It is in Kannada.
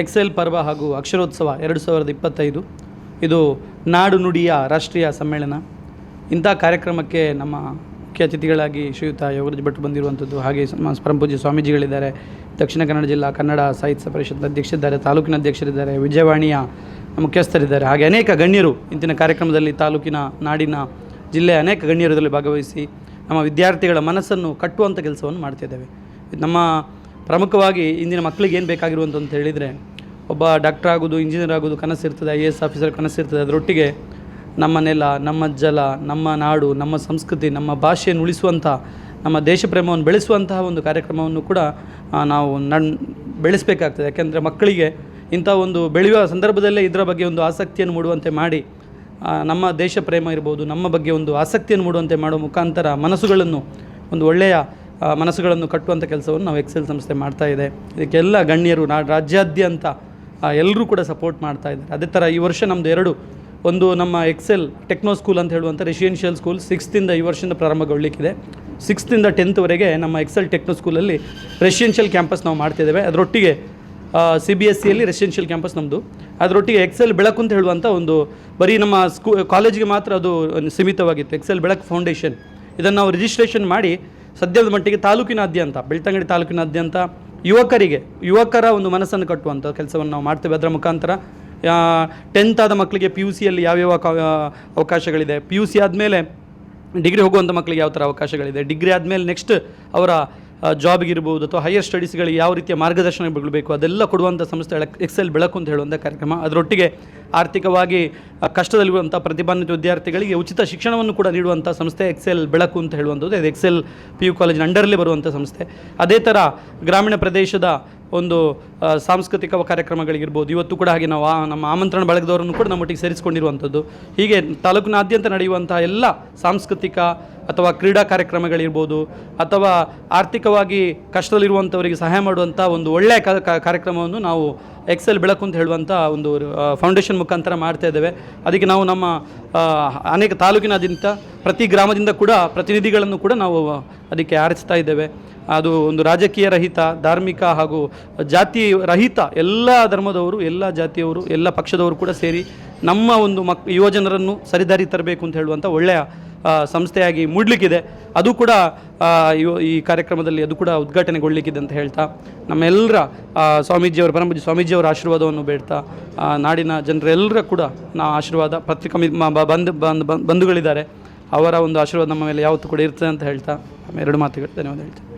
ಎಕ್ಸೆಲ್ ಪರ್ವ ಹಾಗೂ ಅಕ್ಷರೋತ್ಸವ ಎರಡು ಸಾವಿರದ ಇಪ್ಪತ್ತೈದು. ಇದು ನಾಡು ನುಡಿಯ ರಾಷ್ಟ್ರೀಯ ಸಮ್ಮೇಳನ. ಇಂಥ ಕಾರ್ಯಕ್ರಮಕ್ಕೆ ನಮ್ಮ ಮುಖ್ಯ ಅತಿಥಿಗಳಾಗಿ ಶ್ರೀಯುತ ಯೋಗರಾಜ್ ಭಟ್ ಬಂದಿರುವಂಥದ್ದು, ಹಾಗೆ ನಮ್ಮ ಪರಮಪೂಜ್ಯ ಸ್ವಾಮೀಜಿಗಳಿದ್ದಾರೆ. ದಕ್ಷಿಣ ಕನ್ನಡ ಜಿಲ್ಲಾ ಕನ್ನಡ ಸಾಹಿತ್ಯ ಪರಿಷತ್ ಅಧ್ಯಕ್ಷರಿದ್ದಾರೆ, ತಾಲೂಕಿನ ಅಧ್ಯಕ್ಷರಿದ್ದಾರೆ, ವಿಜಯವಾಣಿಯ ಮುಖ್ಯಸ್ಥರಿದ್ದಾರೆ. ಹಾಗೆ ಅನೇಕ ಗಣ್ಯರು ಇಂತಿನ ಕಾರ್ಯಕ್ರಮದಲ್ಲಿ ತಾಲೂಕಿನ ನಾಡಿನ ಜಿಲ್ಲೆಯ ಅನೇಕ ಗಣ್ಯರದಲ್ಲಿ ಭಾಗವಹಿಸಿ ನಮ್ಮ ವಿದ್ಯಾರ್ಥಿಗಳ ಮನಸ್ಸನ್ನು ಕಟ್ಟುವಂಥ ಕೆಲಸವನ್ನು ಮಾಡ್ತಿದ್ದೇವೆ. ನಮ್ಮ ಪ್ರಮುಖವಾಗಿ ಇಂದಿನ ಮಕ್ಕಳಿಗೆ ಏನು ಬೇಕಾಗಿರುವಂಥ ಅಂತ ಹೇಳಿದರೆ, ಒಬ್ಬ ಡಾಕ್ಟರ್ ಆಗೋದು ಇಂಜಿನಿಯರ್ ಆಗೋದು ಕನಸಿರ್ತದೆ ಐ ಎ ಎಸ್ ಆಫೀಸರ್ ಕನಸಿರ್ತದೆ ಅದರೊಟ್ಟಿಗೆ ನಮ್ಮ ನೆಲ, ನಮ್ಮ ಜಲ, ನಮ್ಮ ನಾಡು, ನಮ್ಮ ಸಂಸ್ಕೃತಿ, ನಮ್ಮ ಭಾಷೆಯನ್ನು ಉಳಿಸುವಂಥ ನಮ್ಮ ದೇಶ ಪ್ರೇಮವನ್ನು ಬೆಳೆಸುವಂತಹ ಒಂದು ಕಾರ್ಯಕ್ರಮವನ್ನು ಕೂಡ ನಾವು ನನ್, ಬೆಳೆಸಬೇಕಾಗ್ತದೆ. ಯಾಕೆಂದರೆ ಮಕ್ಕಳಿಗೆ ಇಂಥ ಒಂದು ಬೆಳೆಯುವ ಸಂದರ್ಭದಲ್ಲೇ ಇದರ ಬಗ್ಗೆ ಒಂದು ಆಸಕ್ತಿಯನ್ನು ಮೂಡುವಂತೆ ಮಾಡಿ ನಮ್ಮ ದೇಶ ಪ್ರೇಮ ಇರ್ಬೋದು, ನಮ್ಮ ಬಗ್ಗೆ ಒಂದು ಆಸಕ್ತಿಯನ್ನು ಮೂಡುವಂತೆ ಮಾಡುವ ಮುಖಾಂತರ ಮನಸ್ಸುಗಳನ್ನು ಒಂದು ಒಳ್ಳೆಯ ಮನಸ್ಸುಗಳನ್ನು ಕಟ್ಟುವಂಥ ಕೆಲಸವನ್ನು ನಾವು ಎಕ್ಸೆಲ್ ಸಂಸ್ಥೆ ಮಾಡ್ತಾ ಇದೆ. ಇದಕ್ಕೆಲ್ಲ ಗಣ್ಯರು ನಾ ರಾಜ್ಯಾದ್ಯಂತ ಎಲ್ಲರೂ ಕೂಡ ಸಪೋರ್ಟ್ ಮಾಡ್ತಾ ಇದ್ದಾರೆ. ಅದೇ ಥರ ಈ ವರ್ಷ ನಮ್ಮದು ಎರಡು, ಒಂದು ನಮ್ಮ ಎಕ್ಸೆಲ್ ಟೆಕ್ನೋ ಸ್ಕೂಲ್ ಅಂತ ಹೇಳುವಂಥ ರೆಸಿಡೆನ್ಷಿಯಲ್ ಸ್ಕೂಲ್ ಸಿಕ್ಸ್ತಿಂದ ಈ ವರ್ಷದಿಂದ ಪ್ರಾರಂಭಗೊಳ್ಳಲಿಕ್ಕಿದೆ ಸಿಕ್ಸ್ತಿಂದ ಟೆಂತ್ವರೆಗೆ ನಮ್ಮ ಎಕ್ಸೆಲ್ ಟೆಕ್ನೋ ಸ್ಕೂಲಲ್ಲಿ ರೆಸಿಡೆನ್ಷಿಯಲ್ ಕ್ಯಾಂಪಸ್ ನಾವು ಮಾಡ್ತಿದ್ದೇವೆ ಅದರೊಟ್ಟಿಗೆ ಸಿ ಬಿ ಎಸ್ ಸಿಯಲ್ಲಿ ರೆಸಿಡೆನ್ಷಿಯಲ್ ಕ್ಯಾಂಪಸ್ ನಮ್ಮದು ಅದರೊಟ್ಟಿಗೆ ಎಕ್ಸೆಲ್ ಬೆಳಕು ಅಂತ ಹೇಳುವಂಥ ಒಂದು ಬರೀ ನಮ್ಮ ಸ್ಕೂ ಕಾಲೇಜಿಗೆ ಮಾತ್ರ ಅದು ಸೀಮಿತವಾಗಿತ್ತು. ಎಕ್ಸೆಲ್ ಬೆಳಕು ಫೌಂಡೇಶನ್ ಇದನ್ನು ನಾವು ರಿಜಿಸ್ಟ್ರೇಷನ್ ಮಾಡಿ ಸದ್ಯದ ಮಟ್ಟಿಗೆ ತಾಲೂಕಿನಾದ್ಯಂತ, ಬೆಳ್ತಂಗಡಿ ತಾಲೂಕಿನಾದ್ಯಂತ ಯುವಕರಿಗೆ, ಯುವಕರ ಒಂದು ಮನಸ್ಸನ್ನು ಕಟ್ಟುವಂಥ ಕೆಲಸವನ್ನು ನಾವು ಮಾಡ್ತೇವೆ. ಅದರ ಮುಖಾಂತರ ಟೆಂತ್ ಆದ ಮಕ್ಕಳಿಗೆ ಪಿ ಯು ಸಿಯಲ್ಲಿ ಯಾವ್ಯಾವ ಅವಕಾಶಗಳಿದೆ? ಪಿ ಯು ಸಿ ಆದಮೇಲೆ ಡಿಗ್ರಿ ಹೋಗುವಂಥ ಮಕ್ಕಳಿಗೆ ಯಾವ ಥರ ಅವಕಾಶಗಳಿದೆ? ಡಿಗ್ರಿ ಆದಮೇಲೆ ನೆಕ್ಸ್ಟ್ ಅವರ ಜಾಬ್ಗಿರ್ಬೋದು ಅಥವಾ ಹೈಯರ್ ಸ್ಟಡೀಸ್ಗಳಿಗೆ ಯಾವ ರೀತಿಯ ಮಾರ್ಗದರ್ಶನ ಬೇಕು ಅದೆಲ್ಲ ಕೊಡುವಂಥ ಸಂಸ್ಥೆ ಎಕ್ಸೆಲ್ ಬೆಳಕು ಅಂತ ಹೇಳುವಂಥ ಕಾರ್ಯಕ್ರಮ. ಅದರೊಟ್ಟಿಗೆ ಆರ್ಥಿಕವಾಗಿ ಕಷ್ಟದಲ್ಲಿರುವಂಥ ಪ್ರತಿಭಾನ್ವಿತ ವಿದ್ಯಾರ್ಥಿಗಳಿಗೆ ಉಚಿತ ಶಿಕ್ಷಣವನ್ನು ಕೂಡ ನೀಡುವಂಥ ಸಂಸ್ಥೆ ಎಕ್ಸೆಲ್ ಬೆಳಕು ಅಂತ ಹೇಳುವಂಥದ್ದು. ಅದು ಎಕ್ಸೆಲ್ ಪಿ ಯು ಕಾಲೇಜಿನ ಅಂಡರಲ್ಲಿ ಬರುವಂಥ ಸಂಸ್ಥೆ. ಅದೇ ಥರ ಗ್ರಾಮೀಣ ಪ್ರದೇಶದ ಒಂದು ಸಾಂಸ್ಕೃತಿಕ ಕಾರ್ಯಕ್ರಮಗಳಿಗಿರ್ಬೋದು. ಇವತ್ತು ಕೂಡ ಹಾಗೆ ನಾವು ನಮ್ಮ ಆಮಂತ್ರಣ ಬಳಗದವರನ್ನು ಕೂಡ ನಮ್ಮೊಟ್ಟಿಗೆ ಸೇರಿಸಿಕೊಂಡಿರುವಂಥದ್ದು. ಹೀಗೆ ತಾಲೂಕಿನಾದ್ಯಂತ ನಡೆಯುವಂಥ ಎಲ್ಲ ಸಾಂಸ್ಕೃತಿಕ ಅಥವಾ ಕ್ರೀಡಾ ಕಾರ್ಯಕ್ರಮಗಳಿರ್ಬೋದು ಅಥವಾ ಆರ್ಥಿಕವಾಗಿ ಕಷ್ಟದಲ್ಲಿರುವಂಥವರಿಗೆ ಸಹಾಯ ಮಾಡುವಂಥ ಒಂದು ಒಳ್ಳೆಯ ಕಾರ್ಯಕ್ರಮವನ್ನು ನಾವು ಎಕ್ಸೆಲ್ ಬೆಳಕು ಅಂತ ಹೇಳುವಂಥ ಒಂದು ಫೌಂಡೇಶನ್ ಮುಖಾಂತರ ಮಾಡ್ತಾ ಇದ್ದೇವೆ. ಅದಕ್ಕೆ ನಾವು ನಮ್ಮ ಅನೇಕ ತಾಲೂಕಿನಾದ್ಯಂತ ಪ್ರತಿ ಗ್ರಾಮದಿಂದ ಕೂಡ ಪ್ರತಿನಿಧಿಗಳನ್ನು ಕೂಡ ನಾವು ಅದಕ್ಕೆ ಆರಿಸ್ತಾ ಇದ್ದೇವೆ. ಅದು ಒಂದು ರಾಜಕೀಯ ರಹಿತ, ಧಾರ್ಮಿಕ ಹಾಗೂ ಜಾತಿ ರಹಿತ ಎಲ್ಲ ಧರ್ಮದವರು, ಎಲ್ಲ ಜಾತಿಯವರು, ಎಲ್ಲ ಪಕ್ಷದವರು ಕೂಡ ಸೇರಿ ನಮ್ಮ ಒಂದು ಮಕ್, ಯುವಜನರನ್ನು ಸರಿದಾರಿ ತರಬೇಕು ಅಂತ ಹೇಳುವಂಥ ಒಳ್ಳೆಯ ಸಂಸ್ಥೆಯಾಗಿ ಮೂಡಲಿಕ್ಕಿದೆ. ಅದು ಕೂಡ ಈ ಕಾರ್ಯಕ್ರಮದಲ್ಲಿ ಅದು ಕೂಡ ಉದ್ಘಾಟನೆಗೊಳ್ಳಲಿಕ್ಕಿದೆ ಅಂತ ಹೇಳ್ತಾ ನಮ್ಮೆಲ್ಲರ ಸ್ವಾಮೀಜಿಯವರ ಪರಮಪೂಜ್ಯ ಸ್ವಾಮೀಜಿಯವರ ಆಶೀರ್ವಾದವನ್ನು ಬೇಡ್ತಾ ನಾಡಿನ ಜನರೆಲ್ಲರ ಕೂಡ ನಾ ಆಶೀರ್ವಾದ, ಪತ್ರಿಕಾ ಬಂಧು ಬಂಧುಗಳಿದ್ದಾರೆ, ಅವರ ಒಂದು ಆಶೀರ್ವಾದ ನಮ್ಮ ಮೇಲೆ ಯಾವತ್ತೂ ಕೂಡ ಇರ್ತದೆ ಅಂತ ಹೇಳ್ತಾ ಎರಡು ಮಾತುಗಳು ಧನ್ಯವಾದ ಹೇಳ್ತೀನಿ